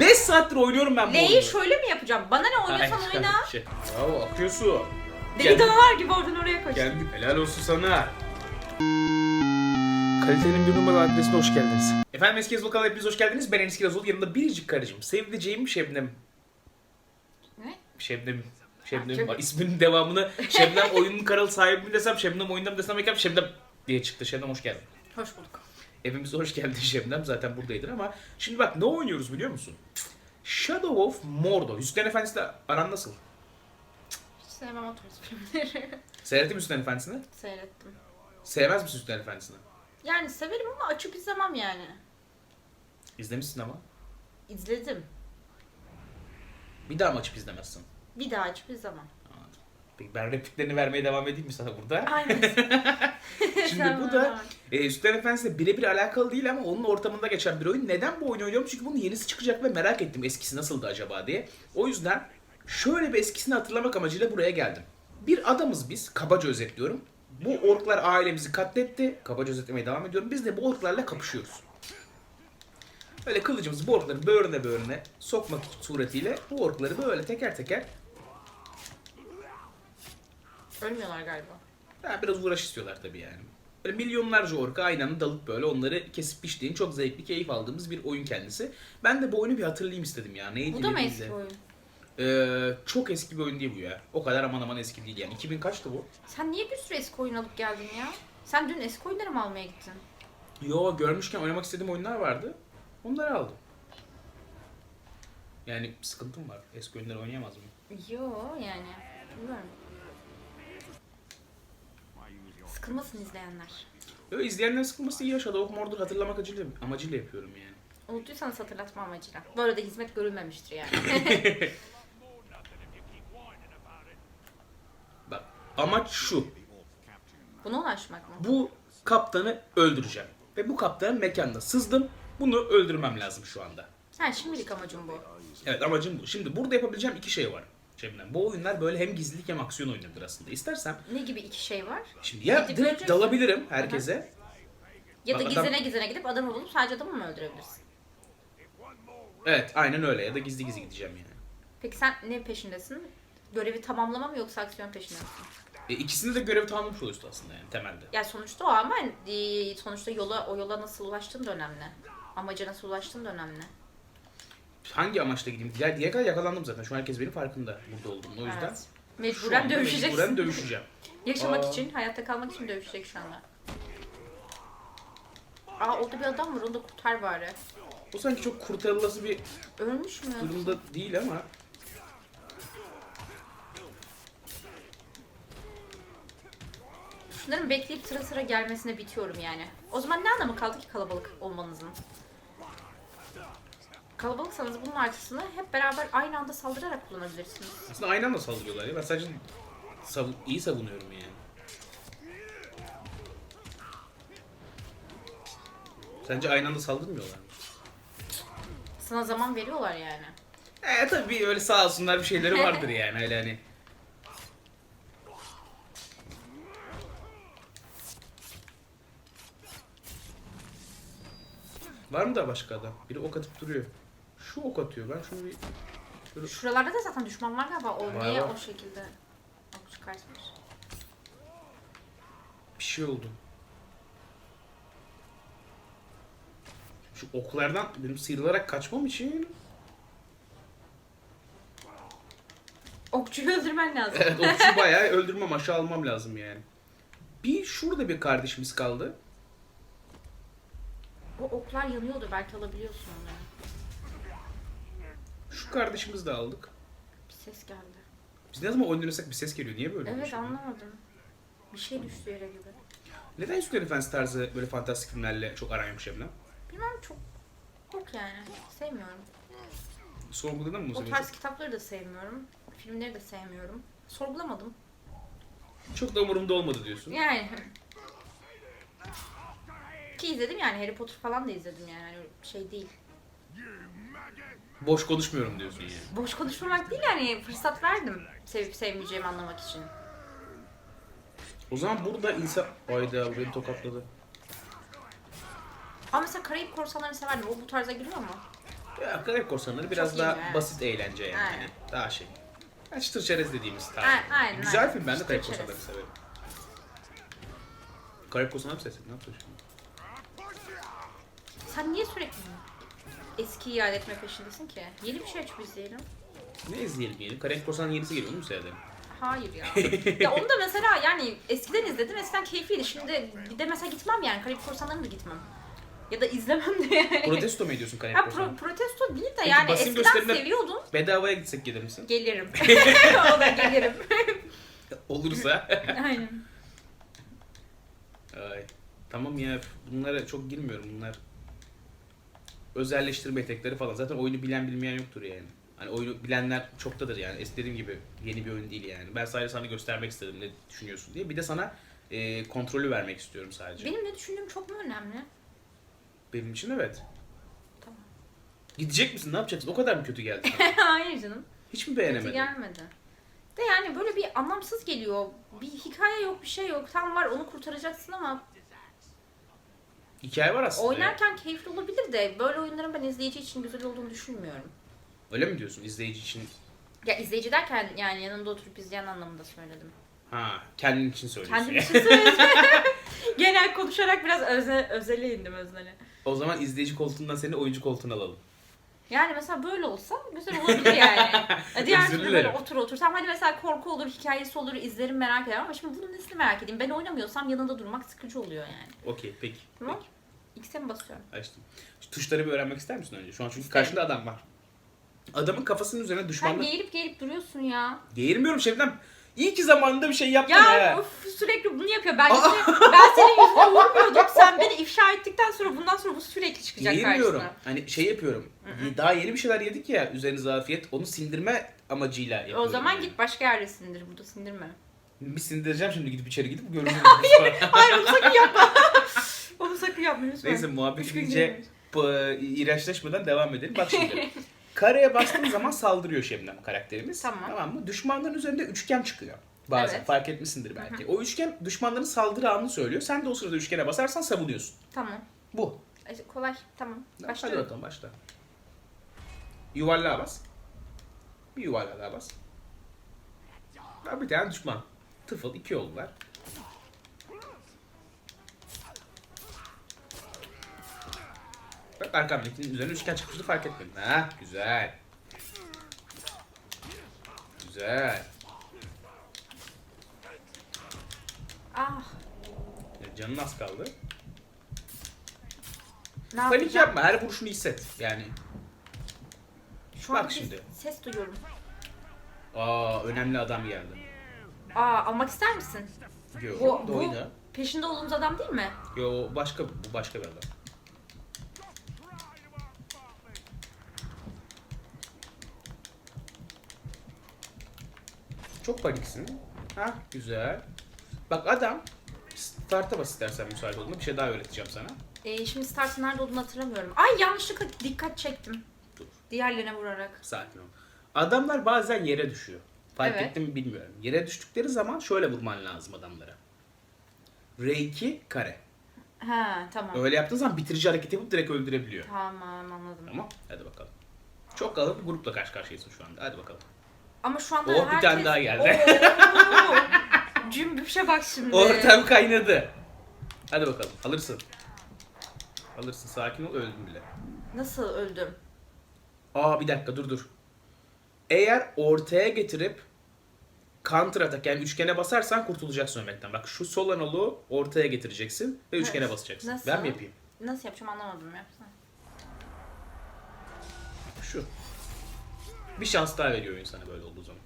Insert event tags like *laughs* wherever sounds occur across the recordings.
5 saattir oynuyorum ben bu oyunu. L'yi şöyle mi yapacağım? Bana ne oynuyorsan Ay, oyna. *laughs* şey. Bravo akıyorsun. Deli danalar gibi oradan oraya koş. Geldim. Helal olsun sana. Kalitenin bir numara adresine hoş geldiniz. Efendim eski yazılı kanalına hepiniz hoş geldiniz. Ben Enis Kirazol. Yanımda biricik karıcığım. Sevdiceğim Şebnem. Ne? Şebnem. Şebnem. çok- isminin devamını Şebnem oyunun kanalı sahibi mi desem, Şebnem oyunda mı desem, Şebnem diye çıktı. Şebnem hoş geldin. Hoş bulduk. Evimize hoş geldin *laughs* Şebnem. Zaten buradaydın ama şimdi bak ne oynuyoruz biliyor musun? Shadow of Mordor. Yüzüklerin Efendisi'yle aran nasıl? Hiç sevmem o tarz filmleri. *laughs* Seyrettin mi Yüzüklerin Efendisi'ni? Seyrettim. Sevmez misin Yüzüklerin Efendisi'ni? Yani severim ama açıp izlemem yani. İzlemişsin ama. İzledim. Bir daha mı açıp izlemezsin? Bir daha açıp izlemem. Peki ben repliklerini vermeye devam edeyim mi sana burada? Aynen. *laughs* Şimdi bu da e, Yüzüklerin Efendisi'yle birebir alakalı değil ama onun ortamında geçen bir oyun. Neden bu oyunu oynuyorum? Çünkü bunun yenisi çıkacak ve merak ettim eskisi nasıldı acaba diye. O yüzden şöyle bir eskisini hatırlamak amacıyla buraya geldim. Bir adamız biz, kabaca özetliyorum. Bu orklar ailemizi katletti. Kabaca özetlemeye devam ediyorum. Biz de bu orklarla kapışıyoruz. Böyle kılıcımızı bu orkların böğrüne böğrüne sokmak suretiyle bu orkları böyle teker teker Ölmüyorlar galiba. Ha, biraz uğraş istiyorlar tabii yani. Böyle milyonlarca orka aynı anda dalıp böyle onları kesip biçtiğin çok zevkli, keyif aldığımız bir oyun kendisi. Ben de bu oyunu bir hatırlayayım istedim ya. Neydi Bu da mı neydi eski oyun? Ee, çok eski bir oyun değil bu ya. O kadar aman aman eski değil yani. 2000 kaçtı bu? Sen niye bir sürü eski oyun alıp geldin ya? Sen dün eski oyunları mı almaya gittin? Yo görmüşken oynamak istediğim oyunlar vardı. Onları aldım. Yani sıkıntım var. Eski oyunları oynayamaz mıyım? Yo yani. Bilmiyorum. Sıkılmasın izleyenler. Yo izleyenlerin sıkılması iyi ya. Shadow of Mordor hatırlamak amacıyla, amacıyla yapıyorum yani. Unuttuysanız hatırlatma amacıyla. Böyle de hizmet görülmemiştir yani. *laughs* Bak amaç şu. Buna ulaşmak mı? Bu kaptanı öldüreceğim. Ve bu kaptanın mekanına sızdım. Bunu öldürmem lazım şu anda. Ha şimdilik amacım bu. Evet amacım bu. Şimdi burada yapabileceğim iki şey var. Cemden. Bu oyunlar böyle hem gizlilik hem aksiyon oyunlarıdır aslında. İstersem Ne gibi iki şey var? şimdi ya Gidip direkt dalabilirim herkese. Ya da Bak adam- gizlene gizlene gidip adamı bulup sadece adamı mı öldürebilirsin? Evet aynen öyle ya da gizli gizli gideceğim yani. Peki sen ne peşindesin? Görevi tamamlama mı yoksa aksiyon peşinde misin? E, ikisinde de görev tamamlamış oluyorsun aslında yani temelde. Ya sonuçta o ama e, sonuçta yola o yola nasıl ulaştığın da önemli. Amaca nasıl ulaştığın da önemli. Hangi amaçla gideyim? Diğer, diğer kadar yakalandım zaten. Şu an herkes benim farkında burada olduğumu. O yüzden Evet. şu Mecburen anda dövüşeceksin. Mecburen dövüşeceğim. *laughs* Yaşamak Aa. için, hayatta kalmak için dövüşecek şu anda. Aa orada bir adam var onu da kurtar bari. O sanki çok kurtarılası bir Ölmüş mü? durumda değil ama. Şunların bekleyip sıra sıra gelmesine bitiyorum yani. O zaman ne anlamı kaldı ki kalabalık olmanızın? Kalabalıksanız bunun artısını hep beraber aynı anda saldırarak kullanabilirsiniz. Aslında aynı anda saldırıyorlar ya. Ben sadece sav- iyi savunuyorum yani. Sence aynı anda saldırmıyorlar mı? Sana zaman veriyorlar yani. E tabii öyle sağ olsunlar bir şeyleri vardır *laughs* yani öyle hani. Var mı da başka adam? Biri ok atıp duruyor. Şu ok atıyor. Ben şunu bir... Şöyle... Şuralarda da zaten düşman var galiba. O Var, niye var. o şekilde ok çıkartmış? Bir şey oldu. Şu oklardan benim sıyrılarak kaçmam için Okçuyu *laughs* öldürmen lazım. Evet okçu bayağı öldürmem aşağı almam lazım yani. Bir şurada bir kardeşimiz kaldı. O oklar yanıyordu belki alabiliyorsun onları. Şu kardeşimizi de aldık. Bir ses geldi. Biz ne zaman oynasak bir ses geliyor. Niye böyle Evet anlamadım. Bir şey düştü yere gibi. Neden Yüzüklerin Efendisi tarzı böyle fantastik filmlerle çok araymış Emre? Bilmem çok yok yani. Sevmiyorum. Sorguladın mı bu O tarz kitapları da sevmiyorum. Filmleri de sevmiyorum. Sorgulamadım. Çok da umurumda olmadı diyorsun. Yani. Ki izledim yani Harry Potter falan da izledim yani. Hani şey değil. Boş konuşmuyorum diyorsun yani. Boş konuşmamak değil yani fırsat verdim sevip sevmeyeceğimi anlamak için. O zaman burada insan... Hayda bu beni tokatladı. Ama mesela Karayip Korsanları'nı severdim. O bu tarza giriyor mu? Ya Karayip Korsanları biraz Çok daha iyi, evet. basit eğlence yani. Aynen. Hani daha şey. Yani çıtır çerez dediğimiz tarzı. Aynen, aynen, Güzel aynen. film ben de Çıtır Karayip çerez. Korsanları severim. Karayip Korsanları mı sesledin? Ne yapıyorsun şimdi? Sen niye sürekli eski iade etme peşindesin ki? Yeni bir şey açıp izleyelim. Ne izleyelim yeni? Karayip Korsanları yenisi geliyor mu seyredelim? Hayır ya. *laughs* ya onu da mesela yani eskiden izledim. Eskiden keyifliydi. Şimdi bir de mesela gitmem yani. Karayip Korsanları'na da gitmem. Ya da izlemem de yani. Protesto mu ediyorsun Karayip Ha, Korsanları? pro- protesto değil de Peki, yani basın eskiden gösterimde- seviyordum. Bedavaya gitsek gelir misin? Gelirim. *laughs* *laughs* o da gelirim. Olursa. Aynen. Ay. Tamam ya bunlara çok girmiyorum bunlar. Özelleştirme etekleri falan. Zaten oyunu bilen bilmeyen yoktur yani. Hani oyunu bilenler çoktadır yani. Dediğim gibi yeni bir oyun değil yani. Ben sadece sana göstermek istedim ne düşünüyorsun diye. Bir de sana e, kontrolü vermek istiyorum sadece. Benim, Benim ne düşündüğüm çok mu önemli? için evet. Tamam. Gidecek misin? Ne yapacaksın? O kadar mı kötü geldi sana? *laughs* Hayır canım. Hiç mi Kötü beğenemedin? gelmedi. De yani böyle bir anlamsız geliyor. Bir hikaye yok, bir şey yok. Tam var onu kurtaracaksın ama Hikaye var aslında. oynarken keyifli olabilir de böyle oyunların ben izleyici için güzel olduğunu düşünmüyorum. Öyle mi diyorsun? İzleyici için. Ya izleyici derken yani yanında oturup izleyen anlamında söyledim. Ha, kendin için söylüyorsun. Kendim *laughs* için söyledim. *laughs* Genel konuşarak biraz öze, özele indim öznele. o zaman izleyici koltuğundan seni oyuncu koltuğuna alalım. Yani mesela böyle olsa güzel olabilir yani. Ya *laughs* Diğer türlü böyle otur otur. Tamam hadi mesela korku olur, hikayesi olur, izlerim merak ederim ama şimdi bunun nesini merak edeyim. Ben oynamıyorsam yanında durmak sıkıcı oluyor yani. Okey, peki. Tamam. peki. X'e mi basıyorum? Açtım. Şu tuşları bir öğrenmek ister misin önce? Şu an çünkü İsterim. karşında adam var. Adamın kafasının üzerine Sen düşmanla... geğirip geğirip duruyorsun ya. Geğirmiyorum Şebnem. İyi ki zamanında bir şey yaptın Ya of, sürekli bunu yapıyor. Ben, yüzüne- ben senin yüzüne vurmuyordum. Sen beni ifşa ettikten sonra bundan sonra bu sürekli çıkacak Geğirmiyorum. karşısına. Hani şey yapıyorum. Daha yeni bir şeyler yedik ya üzerinize afiyet. Onu sindirme amacıyla yapıyorum. O zaman yani. git başka yerde sindir. Burada sindirme. Bir sindireceğim şimdi gidip içeri gidip görürüz. *laughs* Hayır onu sakın yapma. onu sakın yapma lütfen. Neyse muhabbet p- iğrençleşmeden devam edelim. Bak şimdi. *laughs* Kareye bastığın zaman saldırıyor Şebnem karakterimiz. Tamam. mı? Düşmanların üzerinde üçgen çıkıyor. Bazen Evet. fark etmişsindir belki. O üçgen düşmanların saldırı anını söylüyor. Sen de o sırada üçgene basarsan savunuyorsun. Tamam. Bu. E, Kolay. Tamam. Hadi Başlıyorum. bakalım başla. Yuvarlığa bas. Bir yuvarlığa daha bas. Daha bir tane düşman. Tıfıl iki oldular. Bak arkamdakinin üzerine üçgen çıkmıştı fark etmedim. Ha güzel. Güzel. Ah. Ya, Canın az kaldı. Ne Panik yapacağım? yapma. Her vuruşunu hisset. Yani. Şu Bak an bir şimdi. ses duyuyorum. Aa önemli adam geldi. Aa almak ister misin? Yo, Bu, bu oyna. peşinde olduğumuz adam değil mi? Yo başka bu başka bir adam. Çok paniksin. Ha güzel. Bak adam start'a bas istersen müsaade olma. Bir şey daha öğreteceğim sana. Ee, şimdi startın nerede olduğunu hatırlamıyorum. Ay yanlışlıkla dikkat çektim. Dur. Diğerlerine vurarak. Sakin ol. Adamlar bazen yere düşüyor. Fark Evet. ettim mi bilmiyorum. Yere düştükleri zaman şöyle vurman lazım adamlara. R2 kare. Ha tamam. Öyle yaptığın zaman bitirici hareket yapıp direkt öldürebiliyor. Tamam anladım. Tamam. Hadi bakalım. Çok kalabalık bir grupla karşı karşıyasın şu anda. Hadi bakalım. Ama şu anda Oh, bir herkes... tane daha geldi. Oo. *laughs* Cümbüşe bak şimdi. Ortam kaynadı. Hadi bakalım. Alırsın. Alırsın. Sakin ol. Öldüm bile. Nasıl öldüm? Aa bir dakika dur dur. Eğer ortaya getirip counter atak yani üçgene basarsan kurtulacaksın ölmekten. Bak şu sol anolu ortaya getireceksin ve üçgene basacaksın. Nasıl? Ben mi yapayım? Nasıl yapacağım anlamadım yapsana. Bir şans daha veriyor oyun sana böyle olduğu zaman.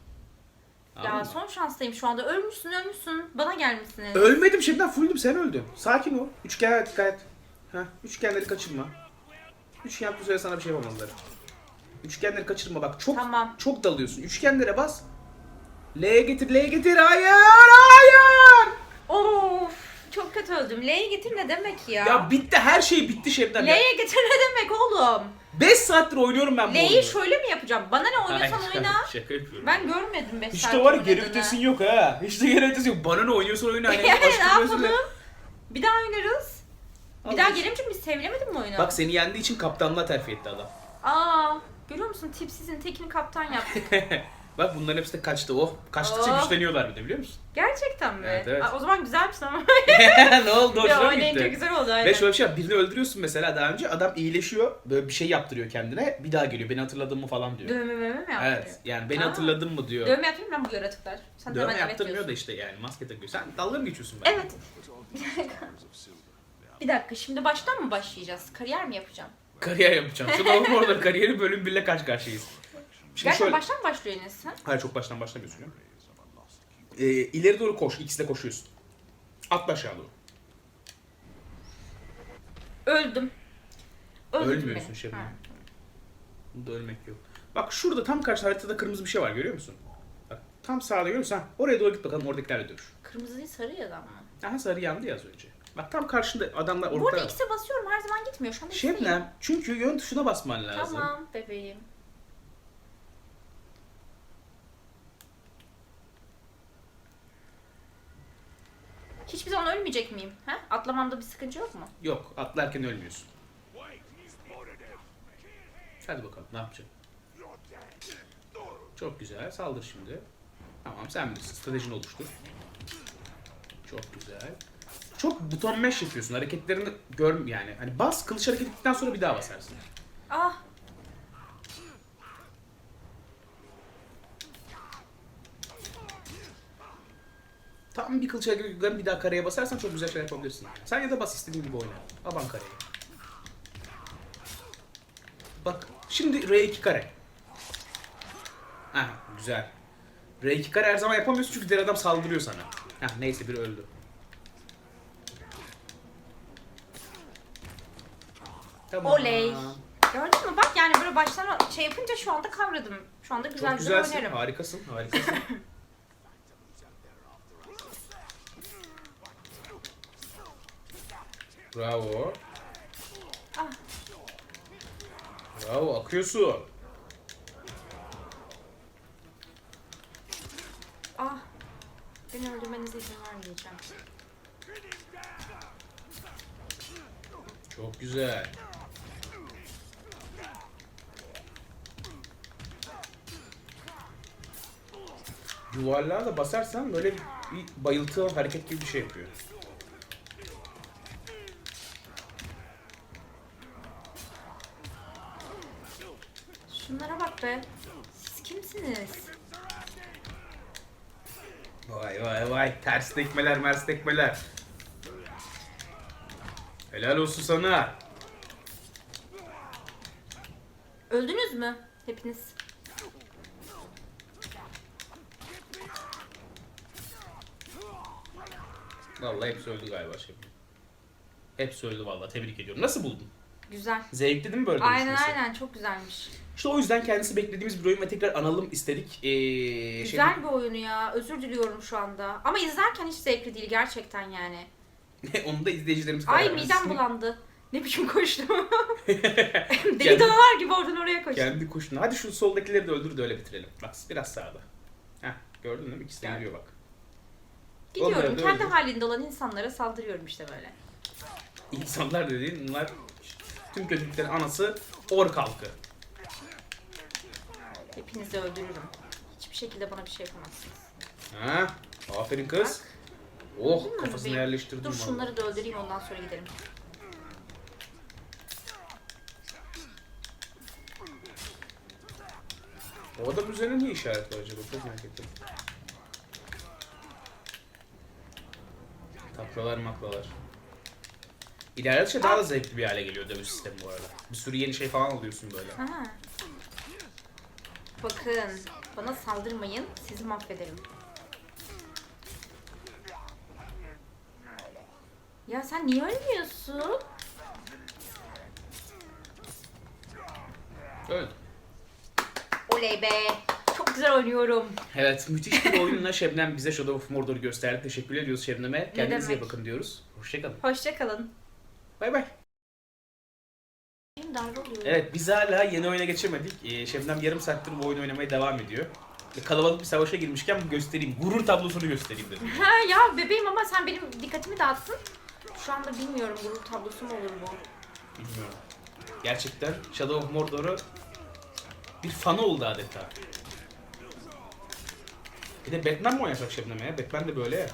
Anladın Ya mı? son şanstayım şu anda. Ölmüşsün ölmüşsün. Bana gelmişsiniz. Ölmedim şimdiden fulldüm sen öldün. Sakin ol. Üçgen dikkat et. Heh, üçgenleri kaçırma. Üçgen tuzaya sana bir şey yapamazlar. Üçgenleri kaçırma bak çok Tamam. çok dalıyorsun. Üçgenlere bas. L'ye getir, L'ye getir. Hayır, hayır. Of çok kötü öldüm. L'ye getir ne demek ya? Ya bitti her şey bitti Şebnem. ya. L'ye getir ne demek oğlum? 5 saattir oynuyorum ben bu oyunu. L'yi şöyle mi yapacağım? Bana ne oynuyorsan Hayır, oyna. *laughs* Şaka yapıyorum. Ben görmedim 5 Hiç saat de var ya geri oynadığını. vitesin yok ha. Hiç de geri vitesin yok. Bana ne oynuyorsan oyna. Hani *laughs* Yani ne yapalım? Bir daha oynarız. Bir daha gelir çünkü biz sevilemedik mi oyunu? Bak seni yendiği için kaptanlığa terfi etti adam. Aa, görüyor musun? Tipsizin tekini kaptan yaptık. *laughs* Bak bunların hepsi de kaçtı. Oh kaçtıkça Oh. güçleniyorlar bir de biliyor musun? Gerçekten mi? Evet, evet. Aa, o zaman güzelmiş ama. *laughs* *laughs* ne oldu? ya Hoşuna mı oynayınca gitti? güzel oldu aynen. Ve şöyle bir şey var. Birini öldürüyorsun mesela daha önce. Adam iyileşiyor. Böyle bir şey yaptırıyor kendine. Bir daha geliyor. Beni hatırladın mı falan diyor. Dövme mövme mi yaptırıyor? Evet. Yani beni Aa. hatırladın mı diyor. Dövme yapayım ben bu yaratıklar. Sen de Dövme hemen evet yaptırmıyor da diyorsun. işte yani maske takıyor. Sen dalga mı geçiyorsun ben? Evet. *laughs* Bir dakika şimdi baştan mı başlayacağız? Kariyer mi yapacağım? Kariyer yapacağım. Şu da orada kariyeri bölüm birle karşı karşıyayız. Şimdi Gerçekten şöyle... baştan mı başlıyor Enes sen? Hayır çok baştan başlamıyorsun ya. Ee, ileri doğru koş. İkisi de koşuyorsun. Atla aşağı doğru. Öldüm. Öldürdün Ölmüyorsun beni. Şebnem. Ha. Bunda ölmek yok. Bak şurada tam karşı haritada kırmızı bir şey var görüyor musun? Bak tam sağda görüyor musun? Ha, oraya doğru git bakalım oradakilerle dövüş. Kırmızı değil sarı ya da mı? Aha sarı yandı ya az önce. Bak tam karşında adamlar Bu arada orada. X'e basıyorum her zaman gitmiyor. Şu anda X'teyim. Şebnem çünkü yön tuşuna basman lazım. Tamam bebeğim. Hiçbir zaman ölmeyecek miyim? He? Atlamamda bir sıkıntı yok mu? Yok atlarken ölmüyorsun. Hadi bakalım ne yapacaksın? Çok güzel saldır şimdi. Tamam sen bilirsin stratejini oluştur. Çok güzel. Çok buton mesh yapıyorsun hareketlerini gör yani. Hani bas kılıç hareket ettikten sonra bir daha basarsın. Ah! Tam bir kılıç ettikten bir daha kareye basarsan çok güzel şeyler yapabilirsin. Sen ya da bas istediğin gibi oyna. Aban kareye. Bak şimdi R2 kare. Ha güzel. R2 kare her zaman yapamıyorsun çünkü diğer adam saldırıyor sana. Ha neyse biri öldü. Tamam. Oley. Gördün mü? Bak yani böyle baştan şey yapınca şu anda kavradım. Şu anda güzel Çok güzel güzelsin. oynarım. Harikasın. Harikasın. *laughs* Bravo. Ah. Bravo. Akıyorsun. Ah! Beni öldürmenize izin vermeyeceğim. Çok güzel. Yuvarlığa da basarsan böyle bir bayıltı hareket gibi bir şey yapıyor. Şunlara bak be. Siz kimsiniz? Vay vay vay. Ters tekmeler, mers tekmeler. Helal olsun sana. Öldünüz mü? Hepiniz. Vallahi hepsi öldü galiba şey. Hepsi öldü vallahi. Tebrik ediyorum. Nasıl buldun? Güzel. Zevkli değil mi böyle Aynen dövüşmesi? aynen çok güzelmiş. İşte o yüzden kendisi beklediğimiz bir oyun ve tekrar analım istedik. Ee, Güzel bir oyunu ya. Özür diliyorum şu anda. Ama izlerken hiç zevkli değil gerçekten yani. şey- *laughs* Onu da izleyicilerimiz karar Ay versin. midem bulandı. Ne biçim koştum. *laughs* Deli Kendi- danalar gibi oradan oraya koştum. Kendi kuşunu. Hadi şu soldakileri de öldür de öyle bitirelim. Bak biraz sağda. Heh gördün değil mi? İkisi de Gördüm. geliyor bak. Gidiyorum Onları kendi öldür. halinde olan insanlara saldırıyorum işte böyle. İnsanlar dediğin bunlar tüm kötülüklerin anası ork halkı. Hepinizi öldürürüm. Hiçbir şekilde bana bir şey yapamazsınız. Ha? Aferin kız. Oh Öldün mü kafasına bebeğim? yerleştirdim. Dur vallahi. şunları da öldüreyim ondan sonra gidelim. O adam üzerine niye işaret var acaba? Çok merak ettim. Taklalar maklalar. İlerledikçe daha da zevkli bir hale geliyor dövüş sistemi bu arada. Bir sürü yeni şey falan alıyorsun böyle. Ha. Bakın bana saldırmayın sizi mahvederim. Ya sen niye ölmüyorsun? Evet. Oley be. Çok güzel oynuyorum. Evet müthiş bir *laughs* oyunla Şebnem bize Shadow of Mordor'u gösterdi. Teşekkür ediyoruz Şebnem'e. Kendinize iyi demek. bakın diyoruz. Hoşçakalın. Hoşçakalın. Bay bay. Darbe oluyor. Evet biz hala yeni oyuna geçemedik. Ee, Şebnem yarım saattir bu oyunu oynamaya devam ediyor. E, Kalabalık bir savaşa girmişken bu göstereyim. Gurur tablosunu göstereyim dedim. Ha ya bebeğim ama sen benim dikkatimi dağıttın. Şu anda bilmiyorum gurur tablosu mu olur bu? Bilmiyorum. Gerçekten Shadow of Mordor'u bir fanı oldu adeta. Bir de Batman mi oynasak Şebnem ya? Batman de böyle ya.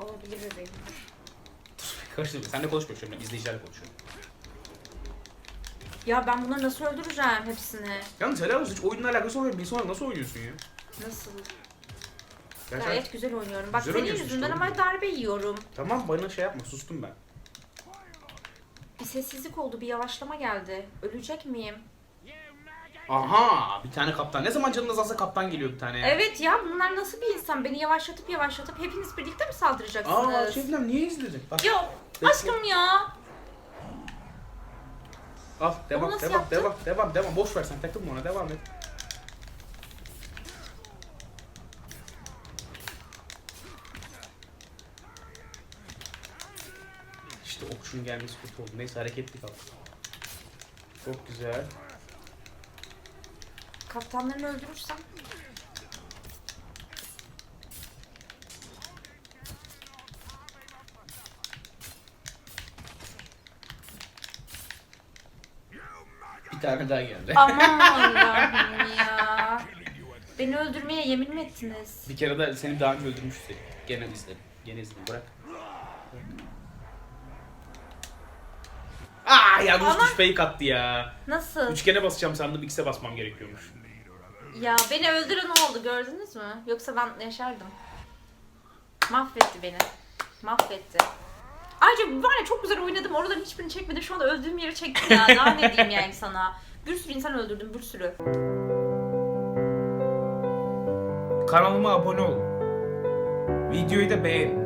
Olabilir bebeğim. Karıştırma. Sen de konuşma Şebnem. İzleyicilerle konuşuyor. Ya ben bunları nasıl öldüreceğim hepsini? Yalnız helal olsun. Hiç oyunla alakası olmayan bir insan nasıl oynuyorsun ya? Nasıl? Gerçekten- Gayet güzel oynuyorum. Bak Güzel senin oynuyorsun yüzünden işte, ama darbe yiyorum. Tamam bana şey yapma. Sustum ben. Bir sessizlik oldu, bir yavaşlama geldi. Ölecek miyim? Aha! Bir tane kaptan. Ne zaman canın azalsa kaptan geliyor bir tane ya. Evet ya bunlar nasıl bir insan? Beni yavaşlatıp yavaşlatıp hepiniz birlikte mi saldıracaksınız? Aa Şebnem niye izledin? Bak. Yok aşkım ya. Al devam devam yaptın? devam devam devam. Boş ver sen takılma ona devam et. İşte okçunun gelmesi kötü oldu. Neyse hareketli kaldı. Çok güzel. Kaptanlarını öldürürsem. Tane daha geldi. Aman *laughs* Allah'ım ya. Beni öldürmeye yemin mi ettiniz? Bir kere de seni daha önce öldürmüştü. Gene izledim. Gene izledim. Bırak. Aa ya Ama- Rus fake attı ya. Nasıl? Üçgene basacağım sandım X'e basmam gerekiyormuş. Ya beni öldüren oldu gördünüz mü? Yoksa ben yaşardım. Mahvetti beni. Mahvetti. Ayrıca var ya çok güzel oynadım. Oraların hiçbirini çekmedim. Şu anda öldüğüm yeri çektim ya. Daha ne diyeyim yani sana. Bir sürü insan öldürdüm. Bir sürü. Kanalıma abone ol. Videoyu da beğen.